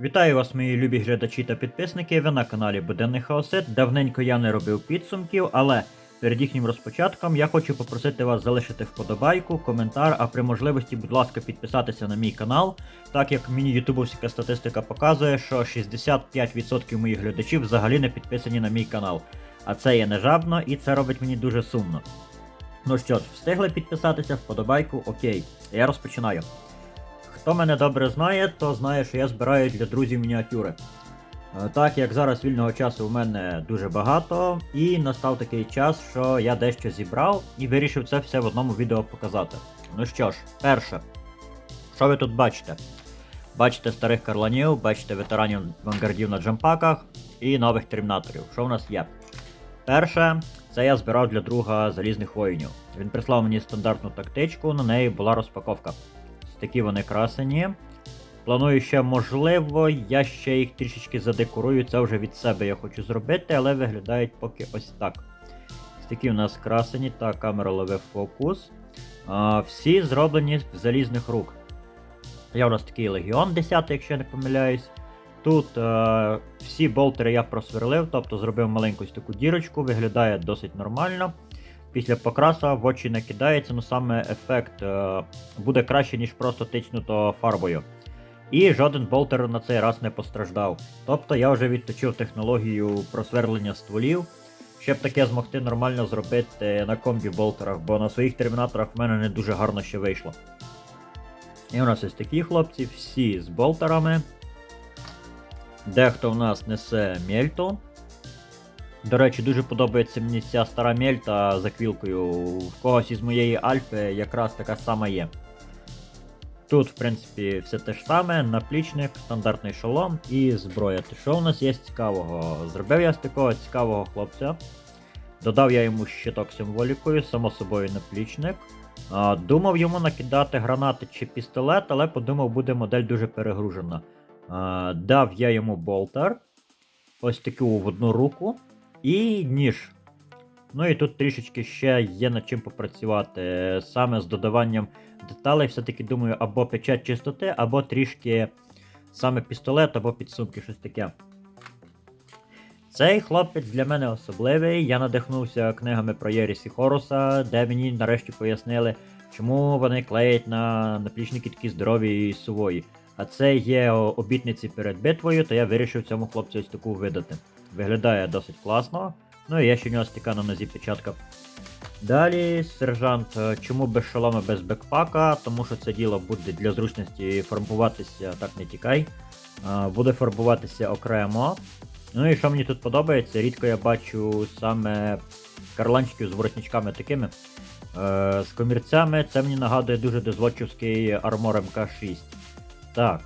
Вітаю вас, мої любі глядачі та підписники. Ви на каналі Буденний Хаосит. Давненько я не робив підсумків, але перед їхнім розпочатком я хочу попросити вас залишити вподобайку, коментар, а при можливості, будь ласка, підписатися на мій канал, так як мені ютубовська статистика показує, що 65% моїх глядачів взагалі не підписані на мій канал. А це є нежабно і це робить мені дуже сумно. Ну що ж, встигли підписатися, вподобайку, окей. Я розпочинаю. Хто мене добре знає, то знає, що я збираю для друзів мініатюри. Е, Так як зараз вільного часу у мене дуже багато, і настав такий час, що я дещо зібрав і вирішив це все в одному відео показати. Ну що ж, перше, що ви тут бачите? Бачите старих карланів, бачите ветеранів вангардів на джампаках і нових термінаторів. Що в нас є? Перше, це я збирав для друга залізних воїнів. Він прислав мені стандартну тактичку, на неї була розпаковка. Такі вони красені. Планую ще, можливо, я ще їх трішечки задекорую, це вже від себе я хочу зробити, але виглядають поки ось так. Такі у нас красені, та камера ловив фокус. А, всі зроблені з залізних рук. Я у нас такий легіон 10, якщо я не помиляюсь. Тут е, всі болтери я просверлив, тобто зробив маленьку таку дірочку, виглядає досить нормально. Після покраса в очі не кидається, ну саме ефект е, буде краще, ніж просто тичнуто фарбою. І жоден болтер на цей раз не постраждав. Тобто я вже відточив технологію просверлення стволів, щоб таке змогти нормально зробити на комбі болтерах, бо на своїх термінаторах в мене не дуже гарно ще вийшло. І у нас ось такі хлопці, всі з болтерами. Дехто в нас несе мельту. До речі, дуже подобається мені ця стара мельта за квілкою. В когось із моєї альфи якраз така сама є. Тут, в принципі, все те ж саме, наплічник, стандартний шолом і зброя. То що у нас є цікавого? Зробив я з такого цікавого хлопця. Додав я йому щиток символікою, само собою наплічник. Думав йому накидати гранати чи пістолет, але подумав, буде модель дуже перегружена. Дав я йому болтер. Ось таку в одну руку. І ніж. Ну і тут трішечки ще є над чим попрацювати. Саме з додаванням деталей, все-таки думаю, або печать чистоти, або трішки саме пістолет, або підсумки, щось таке. Цей хлопець для мене особливий. Я надихнувся книгами про Єріс і Хоруса, де мені нарешті пояснили, чому вони клеять на наплічники такі здорові і сувої. А це є обітниці перед битвою, то я вирішив цьому хлопцю ось таку видати. Виглядає досить класно. Ну і я ще в нього стіка на нозі печатка. Далі, сержант, е, чому без шолома без бекпака? Тому що це діло буде для зручності фарбуватися, так не тікай. Е, Буде фарбуватися окремо. Ну і що мені тут подобається, рідко я бачу саме карланчиків з воротничками такими. Е, з комірцями це мені нагадує дуже дозводчівський армор МК6. Так.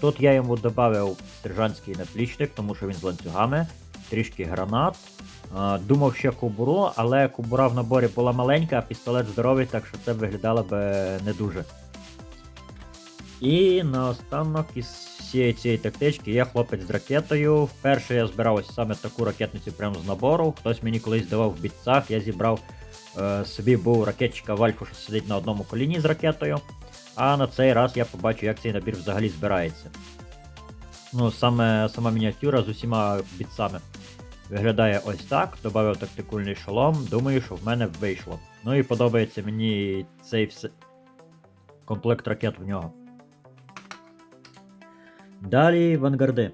Тут я йому додав сержантський наплічник, тому що він з ланцюгами, трішки гранат. Думав ще кобуру, але кобура в наборі була маленька, а пістолет здоровий, так що це виглядало би не дуже. І наостанок із всієї цієї тактички є хлопець з ракетою. Вперше я збирав ось саме таку ракетницю прямо з набору. Хтось мені колись давав в бітцах, я зібрав собі був ракетчика в Альфу, що сидить на одному коліні з ракетою. А на цей раз я побачу, як цей набір взагалі збирається. Ну, саме сама мініатюра з усіма бітцами. Виглядає ось так, додав тактикульний шолом, думаю, що в мене вийшло. Ну і подобається мені цей вс... комплект ракет в нього. Далі вангарди.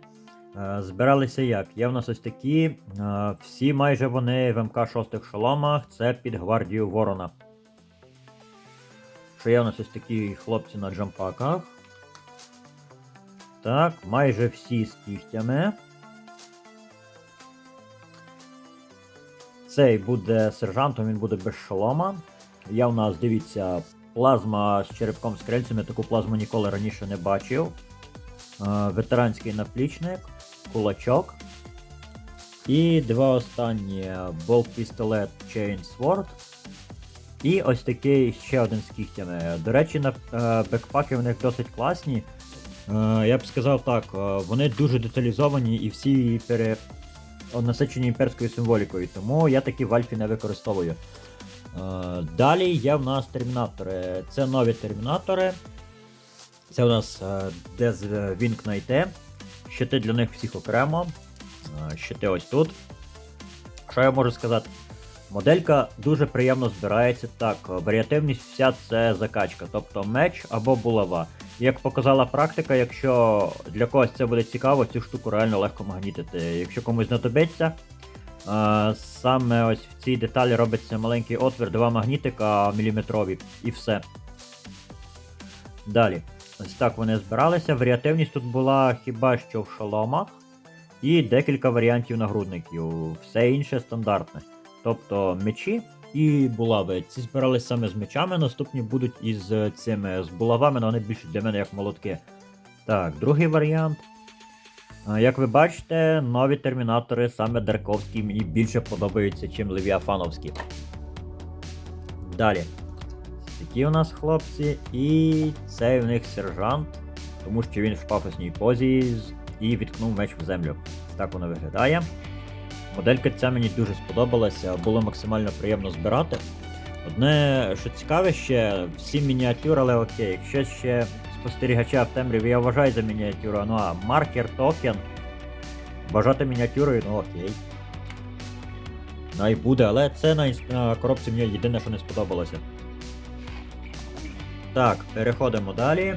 Е, Збиралися як? Є в нас ось такі. е, Всі майже вони в МК-6 шоломах, це під гвардію Ворона. Що є в нас ось такі хлопці на джампаках. Так, майже всі з кігтями. Цей буде сержантом, він буде без шолома. Я у нас, дивіться, плазма з черепком з крильцями, таку плазму ніколи раніше не бачив. Е, ветеранський наплічник, кулачок. І два останні болт пістолет Chain Sword. І ось такий ще один з кігтями. До речі, на е, бекпаки в них досить класні. Е, я б сказав так, е, вони дуже деталізовані і всі пере... насичені імперською символікою, тому я такі в Альфі не використовую. Далі є в нас термінатори. Це нові термінатори. Це у нас е, Deathwing Knight. Щити для них всіх окремо. Е, Щити ось тут. Що я можу сказати? Моделька дуже приємно збирається. Так, варіативність вся це закачка, тобто меч або булава. Як показала практика, якщо для когось це буде цікаво, цю штуку реально легко магнітити. Якщо комусь знадобиться, е, саме ось в цій деталі робиться маленький отвір, два магнітика міліметрові і все. Далі. Ось так вони збиралися. Варіативність тут була хіба що в шоломах і декілька варіантів нагрудників. Все інше стандартне. Тобто мечі і булави. Ці збирались саме з мечами, наступні будуть із цими з булавами, але вони більше для мене як молотки. Так, другий варіант. Як ви бачите, нові термінатори, саме Дарковські, мені більше подобаються, чим Левіафановські. Далі. Такі у нас хлопці, і цей у них сержант, тому що він в пафосній позі і відкнув меч в землю. Так воно виглядає. Моделька ця мені дуже сподобалася, було максимально приємно збирати. Одне, що цікаве ще, всі мініатюри, але окей, якщо ще спостерігача в темряві я вважаю за мініатюру, ну а маркер, токен. Бажати мініатюрою, ну окей. Най буде, але це на, коробці мені єдине, що не сподобалося. Так, переходимо далі.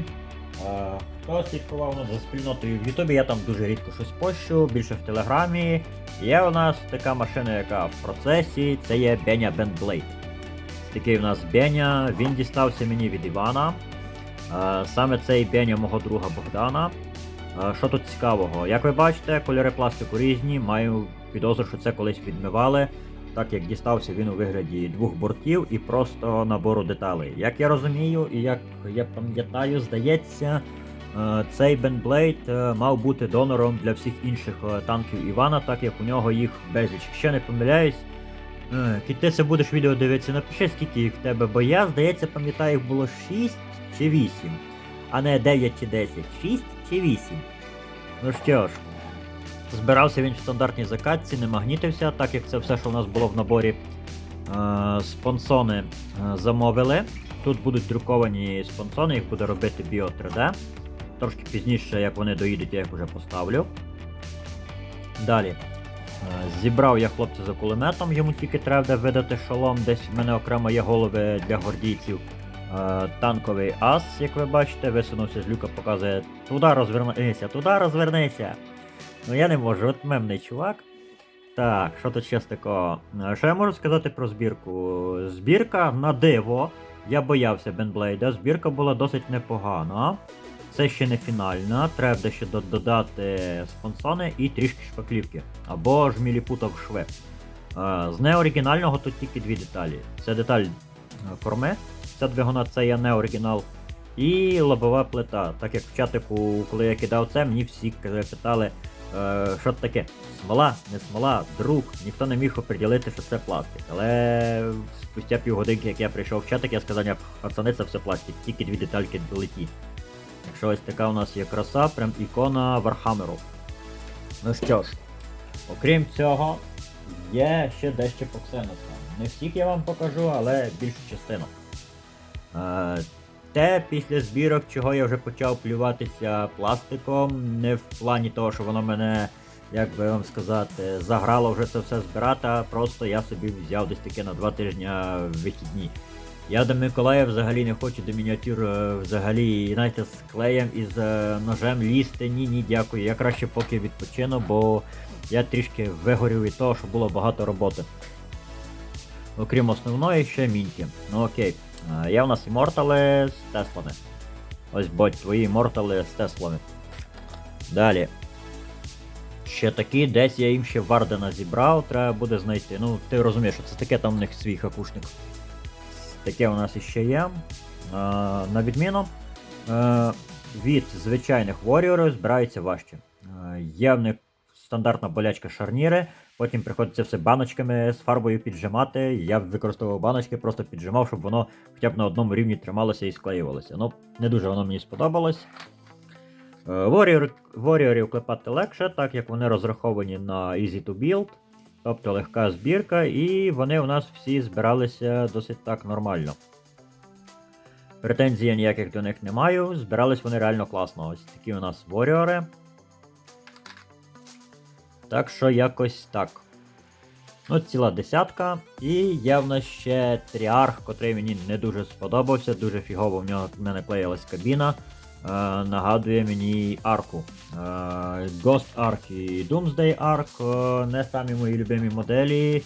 А, Хто слідкував за спільнотою в Ютубі, я там дуже рідко щось пощу, більше в Телеграмі. Є у нас така машина, яка в процесі, це є Беня Бендблейд. Такий у нас Беня, він дістався мені від Івана. А, Саме цей Беня мого друга Богдана. А, Що тут цікавого? Як ви бачите, кольори пластику різні, маю підозру, що це колись відмивали так як дістався він у вигляді двох бортів і просто набору деталей. Як я розумію, і як я пам'ятаю, здається, е, цей Бенблейд е, мав бути донором для всіх інших е, танків Івана, так як у нього їх безліч. Якщо не помиляюсь, ти це будеш відео дивитися, напиши, скільки їх в тебе, бо я, здається, пам'ятаю, їх було 6 чи 8, а не 9 чи 10. 6 чи 8. Ну що ж, Збирався він в стандартній закатці, не магнітився, так як це все, що в нас було в наборі. Е, спонсони е, замовили. Тут будуть друковані спонсони, їх буде робити Bio 3D. Трошки пізніше, як вони доїдуть, я їх вже поставлю. Далі. Е, Зібрав я хлопця за кулеметом, йому тільки треба видати шолом. Десь в мене окремо є голови для гордійців. Е, Танковий ас, як ви бачите, висунувся з люка, показує туди розвернися, туди розвернися. Ну я не можу, от мемний чувак. Так, що тут ще з такого? Е, Що я можу сказати про збірку? Збірка на диво. Я боявся Бенблейда, збірка була досить непогана. Це ще не фінальна, треба ще додати спонсони і трішки шпаклівки. Або ж міліпутов шви. Е, З неоригінального тут тільки дві деталі. Це деталь е, корми, ця двигуна це є неоригінал. І лобова плита. Так як в чатику, коли я кидав це, мені всі питали, що таке? Смола, не смола, друк. Ніхто не міг оприділити, що це пластик. Але спустя півгодинки, як я прийшов в чатик, я сказав, «Ні, пацани, це все пластик, тільки дві детальки долеті. Якщо ось така у нас є краса, прям ікона Вархамеру. Ну що ж, окрім цього, є ще дещо по ксеносам. Не всіх я вам покажу, але більшу частину. Те після збірок, чого я вже почав плюватися пластиком, не в плані того, що воно мене, як би вам сказати, заграло вже це все збирати, а просто я собі взяв десь таки на два тижні вихідні. Я до Миколая взагалі не хочу до мініатюр е, взагалі навіть з клеєм і з е, ножем лізти. Ні, ні, дякую. Я краще поки відпочину, бо я трішки вигорів від того, що було багато роботи. Окрім основної, ще міньки. Ну окей. Є в нас імортали з Теслами. Ось бодь, твої імортали з Теслами. Далі. Ще такі, десь я їм ще Вардена зібрав, треба буде знайти. Ну, ти розумієш, що це таке там у них свій хакушник. Таке у нас іще є. Е, на відміну. Е, від звичайних Warriors збираються важче. Е, є в них стандартна болячка шарніри, потім приходиться все баночками з фарбою піджимати. Я використовував баночки, просто піджимав, щоб воно хоча б на одному рівні трималося і склеювалося. Ну, не дуже воно мені сподобалось. Е, Warrior, Warriorів клепати легше, так як вони розраховані на Easy to Build, тобто легка збірка, і вони у нас всі збиралися досить так нормально. Претензій ніяких до них не маю. Збирались вони реально класно. Ось такі у нас воріори. Так що якось так. Ну, ціла десятка. І нас ще тріарх, котрий мені не дуже сподобався. Дуже фігово в нього в мене клеїлась кабіна. Е, нагадує мені арку. Е, Ghost Ark і Doomsday Ark е, не самі мої любимі моделі.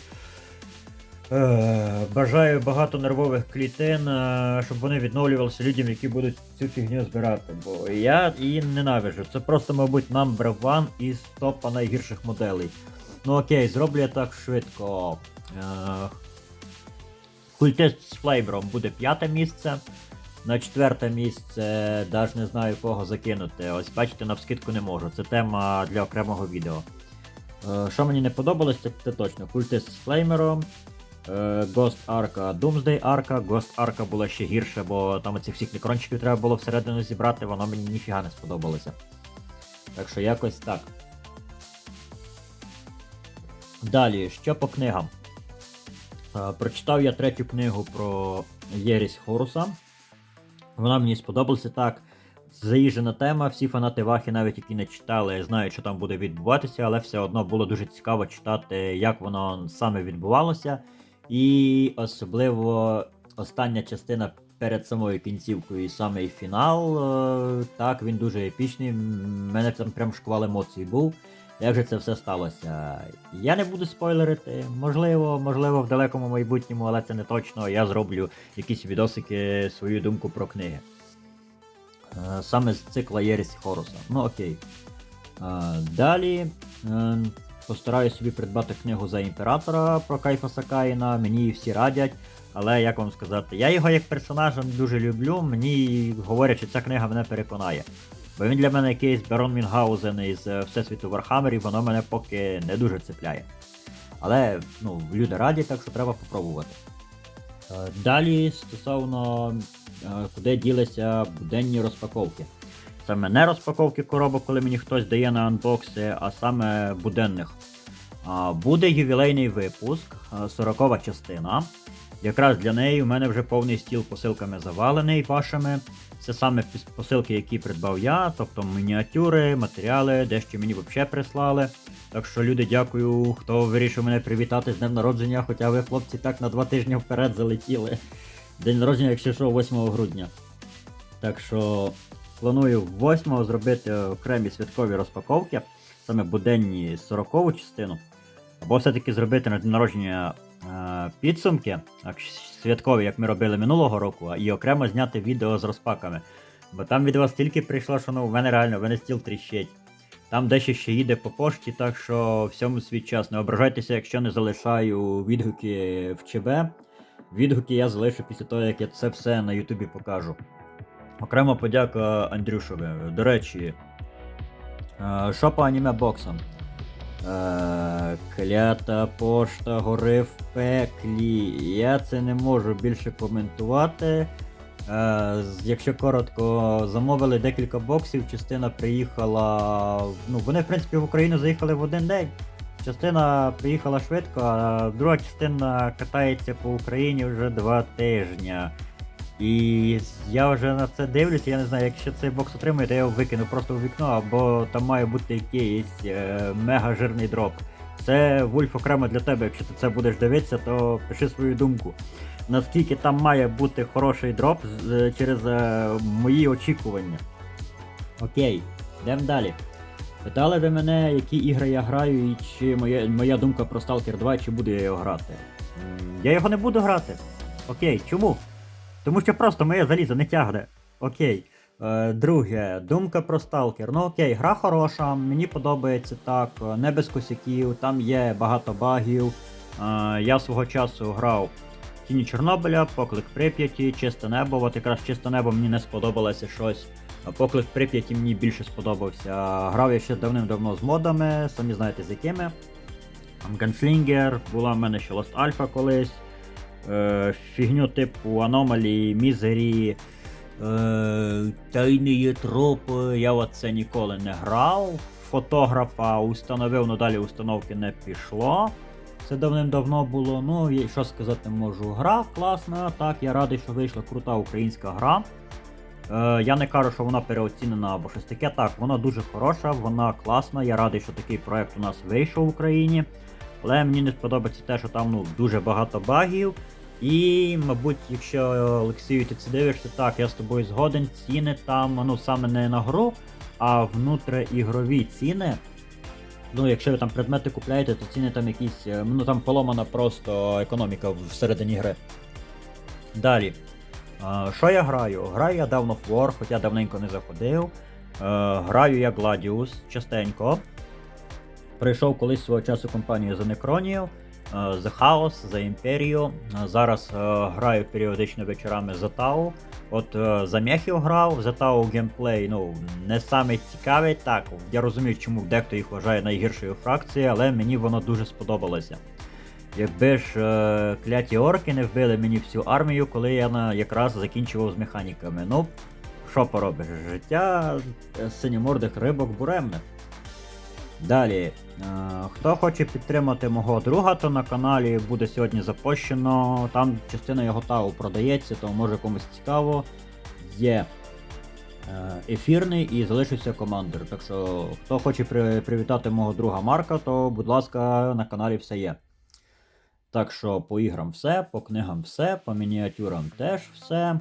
Е, Бажаю багато нервових клітин, е, щоб вони відновлювалися людям, які будуть цю фігню збирати. Бо я її ненавиджу. Це просто, мабуть, number one із топа найгірших моделей. Ну окей, зроблю я так швидко. Е, Культист з флейбером буде п'яте місце. На четверте місце навіть не знаю кого закинути. Ось бачите, навскидку не можу. Це тема для окремого відео. Що мені не подобалось, це точно. Культист з флеймером. Е, Ghost Ark, Doomsday Ark. Ghost Ark була ще гірше, бо там оцих всіх мікрончиків треба було всередину зібрати, воно мені ніфіга не сподобалося. Так що якось так. Далі, що по книгам? Е, Прочитав я третю книгу про Єрість Хоруса. Вона мені сподобалася так. Заїжджена тема, всі фанати Вахи, навіть які не читали, знають, що там буде відбуватися, але все одно було дуже цікаво читати, як воно саме відбувалося. І особливо остання частина перед самою кінцівкою і саме фінал. е, Так, він дуже епічний. м, Мене там прям шквал емоцій був. Як же це все сталося? Я не буду спойлерити. Можливо, можливо, в далекому майбутньому, але це не точно. Я зроблю якісь відосики, свою думку про книги. Е, Саме з цикла Єрість Хоруса. Ну окей. Е, Далі постараюсь собі придбати книгу за імператора про Кайфа Сакаїна. Мені її всі радять. Але як вам сказати, я його як персонажа дуже люблю. Мені говорять, що ця книга мене переконає. Бо він для мене якийсь Барон Мінгаузен із е, Всесвіту Вархаммерів, воно мене поки не дуже цепляє. Але ну, люди раді, так що треба попробувати. Е, Далі стосовно е, куди ділися буденні розпаковки. Саме не розпаковки коробок, коли мені хтось дає на анбокси, а саме буденних. Буде ювілейний випуск, 40 частина. Якраз для неї у мене вже повний стіл посилками завалений вашими. Це саме посилки, які придбав я, тобто мініатюри, матеріали, дещо мені взагалі прислали. Так що люди, дякую, хто вирішив мене привітати з днем народження, хоча ви, хлопці, так на два тижні вперед залетіли. День народження, якщо що, 8 грудня. Так що планую 8 зробити окремі святкові розпаковки, саме буденні 40 частину. Або все-таки зробити на день народження е, підсумки, святкові, як ми робили минулого року, і окремо зняти відео з розпаками. Бо там від вас стільки прийшло, що ну, в мене реально, в мене стіл тріщить. Там дещо ще їде по пошті, так що всьому свій час. Не ображайтеся, якщо не залишаю відгуки в ЧБ. Відгуки я залишу після того, як я це все на Ютубі покажу. Окремо подяка Андрюшові. До речі, е, що по аніме боксам? Е, Клята пошта гори в пеклі. Я це не можу більше коментувати. Е, Якщо коротко, замовили декілька боксів, частина приїхала. Ну, вони, в принципі, в Україну заїхали в один день. Частина приїхала швидко, а друга частина катається по Україні вже два тижні. І я вже на це дивлюся, я не знаю, якщо цей бокс отримує, то я його викину просто в вікно, або там має бути якийсь е, мега жирний дроп. Це Вульф окремо для тебе, якщо ти це будеш дивитися, то пиши свою думку. Наскільки там має бути хороший дроп через е, мої очікування. Окей, йдемо далі. Питали ви мене, які ігри я граю, і чи моя, моя думка про Stalker 2, чи буду я його грати. Я його не буду грати. Окей, чому? Тому що просто моє залізо не тягне. Окей. Е, друге, думка про Stalker. Ну окей, гра хороша, мені подобається так, е, не без косяків, там є багато багів. Е, я свого часу грав в Тіні Чорнобиля, Поклик Прип'яті, Чисте небо. От якраз чисте небо мені не сподобалося щось. Поклик Прип'яті мені більше сподобався. Грав я ще давним-давно з модами, самі знаєте з якими. Gunсlinger, була в мене ще Lost Alpha колись. Е, фігню типу Anomaly, Misery, е, Тайні тропи. Я от це ніколи не грав. Фотографа установив, але далі установки не пішло. Це давним-давно було. Ну, що сказати можу. Гра класна, так, я радий, що вийшла крута українська гра. Е, я не кажу, що вона переоцінена або щось таке. Так, вона дуже хороша, вона класна. Я радий, що такий проект у нас вийшов в Україні. Але мені не сподобається те, що там ну, дуже багато багів. І, мабуть, якщо Олексію, ти це дивишся, так, я з тобою згоден, ціни там, ну саме не на гру, а внутріігрові ціни. Ну, якщо ви там предмети купляєте, то ціни там якісь. е, Ну там поломана просто економіка всередині гри. Далі. Що я граю? Граю я Dawn of War, хоча давненько не заходив. Е, Граю я Gladius частенько. Прийшов колись свого часу компанію за Necronію, е, The Chaos, за Імперію. Е, Зараз е, граю періодично вечорами за Tau. От е, за Мехів грав, за Tau геймплей, ну, не саме цікавий. Так, я розумію, чому дехто їх вважає найгіршою фракцією, але мені воно дуже сподобалося. Якби ж е, кляті орки не вбили мені всю армію, коли я на, якраз закінчував з механіками. Ну, що поробиш? Життя е, синьомордих рибок буремних. Далі, е, хто хоче підтримати мого друга, то на каналі буде сьогодні запущено. Там частина його тау продається, то може комусь цікаво. Є е, ефірний і залишився командир. Так що, хто хоче привітати мого друга Марка, то будь ласка, на каналі все є. Так що по іграм все, по книгам все, по мініатюрам теж все.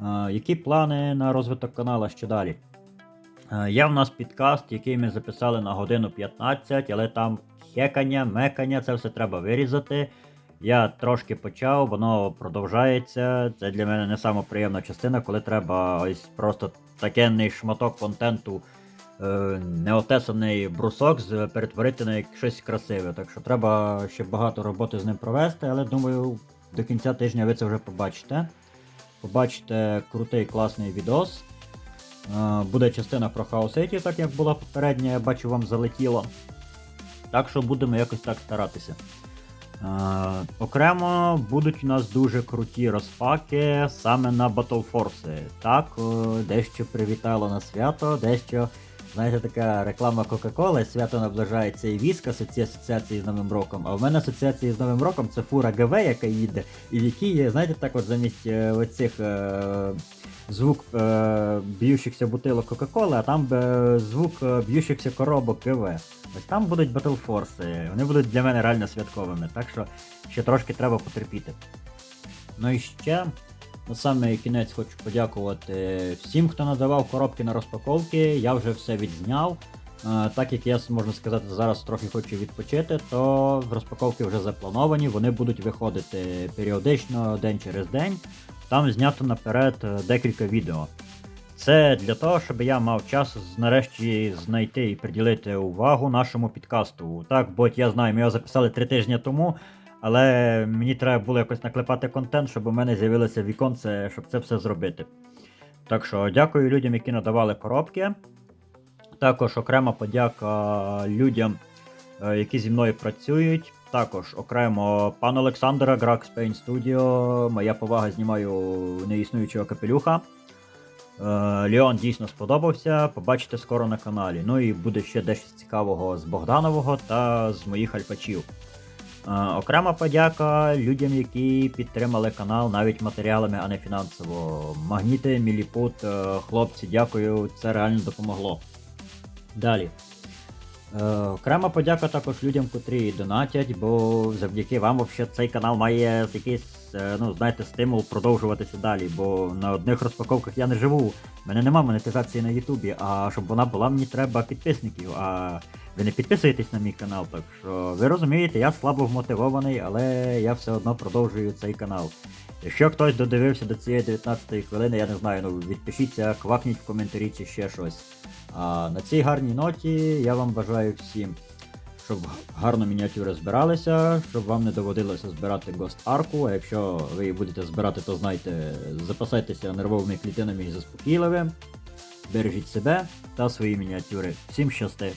Е, які плани на розвиток канала ще далі? Е, Є в нас підкаст, який ми записали на годину 15, але там хекання, мекання, це все треба вирізати. Я трошки почав, воно продовжається. Це для мене не сама приємна частина, коли треба ось просто такенний шматок контенту, е, неотесаний брусок перетворити на щось красиве. Так що треба ще багато роботи з ним провести, але думаю, до кінця тижня ви це вже побачите. Побачите крутий класний відос. Е, Буде частина про хаосеті, так як була попередня, я бачу, вам залетіло. Так що будемо якось так старатися. Е, окремо будуть у нас дуже круті розпаки саме на Battle Force. Так, е, дещо привітало на свято, дещо, знаєте, така реклама Кока-Коли, свято наближається і віск, асоці- асоціації з Новим роком. А в мене асоціації з Новим роком це фура ГВ, яка їде, і в якій знаєте, так от замість е, оцих. Е, звук е, б'ючихся бутилок Кока-Коли, а там е, звук е, б'ючихся коробок КВ. Ось там будуть Force, вони будуть для мене реально святковими, так що ще трошки треба потерпіти. Ну і ще, на саме кінець хочу подякувати всім, хто надавав коробки на розпаковки. Я вже все відзняв. Е, Так як я, можна сказати, зараз трохи хочу відпочити, то розпаковки вже заплановані, вони будуть виходити періодично день через день. Там знято наперед е, декілька відео. Це для того, щоб я мав час нарешті знайти і приділити увагу нашому підкасту. Так, бо я знаю, ми його записали три тижні тому, але мені треба було якось наклепати контент, щоб у мене з'явилося віконце, щоб це все зробити. Так що дякую людям, які надавали коробки. Також окрема подяка людям, е, які зі мною працюють. Також окремо пан Олександра, Грак Spain Studio. Моя повага знімаю неіснуючого капелюха. Е, Леон дійсно сподобався. Побачите скоро на каналі. Ну і буде ще дещо цікавого з Богданового та з моїх альпачів. Е, Окрема подяка людям, які підтримали канал навіть матеріалами, а не фінансово. Магніти, Міліпут, е, хлопці, дякую, це реально допомогло. Далі. Е, окрема подяка також людям, котрі донатять, бо завдяки вам взагалі цей канал має якийсь, е, ну, знаєте, стимул продовжуватися далі, бо на одних розпаковках я не живу. У мене нема монетизації на Ютубі, а щоб вона була, мені треба підписників. А ви не підписуєтесь на мій канал, так що ви розумієте, я слабо вмотивований, але я все одно продовжую цей канал. Якщо хтось додивився до цієї 19 хвилини, я не знаю, ну відпишіться, квакніть в коментарі чи ще щось. А на цій гарній ноті я вам бажаю всім, щоб гарно мініатюри збиралися, щоб вам не доводилося збирати Ghost арку. А якщо ви її будете збирати, то знайте, запасайтеся нервовими клітинами і заспокійливим. Бережіть себе та свої мініатюри. Всім щасти!